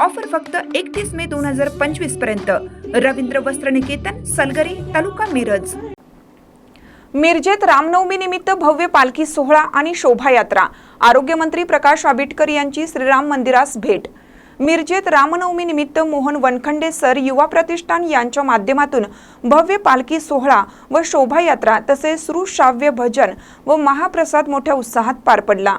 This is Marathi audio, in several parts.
ऑफर फक्त एकतीस मे दोन हजार पंचवीसपर्यंत. रवींद्र वस्त्र निकेतन सलगरी तालुका मिरज. मिरजेत रामनवमीनिमित्त भव्य पालखी सोहळा आणि शोभायात्रा. आरोग्यमंत्री प्रकाश आबिटकर यांची श्रीराम मंदिरास भेट. मिरजेत रामनवमीनिमित्त मोहन वनखंडे सर युवा प्रतिष्ठान यांच्या माध्यमातून भव्य पालखी सोहळा व शोभायात्रा तसेच सुश्राव्य भजन व महाप्रसाद मोठ्या उत्साहात पार पडला.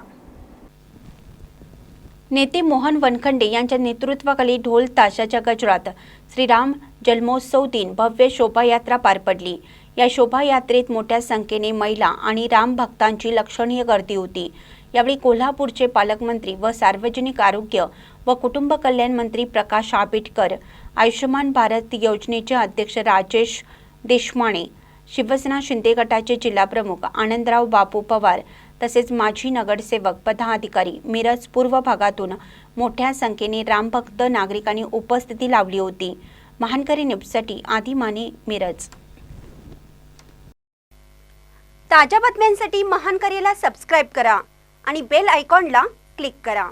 नेते मोहन वनखंडे यांच्या नेतृत्वाखाली ढोल ताशाच्या गजरात श्रीराम जन्मोत्सव दिन भव्य शोभायात्रा पार पडली. या शोभायात्रेत मोठ्या संख्येने महिला आणि राम भक्तांची लक्षणीय गर्दी होती. यावेळी कोल्हापूरचे पालकमंत्री व सार्वजनिक आरोग्य व कुटुंब कल्याण मंत्री प्रकाश आंबेडकर आयुष्यमान भारत योजनेचे अध्यक्ष राजेश देशमाणे शिवसेना शिंदे गटाचे जिल्हाप्रमुख आनंदराव बापू पवार तसेच माजी नगरसेवक पदाधिकारी मिरज पूर्व भागातून मोठ्या संख्येने रामभक्त नागरिकांनी उपस्थिती लावली होती. महानकरी न्यूजसाठी आदी माने मिरज. ताज्या बातम्यांसाठी महानकरीला सबस्क्राईब करा आणि बेल आयकॉनला क्लिक करा.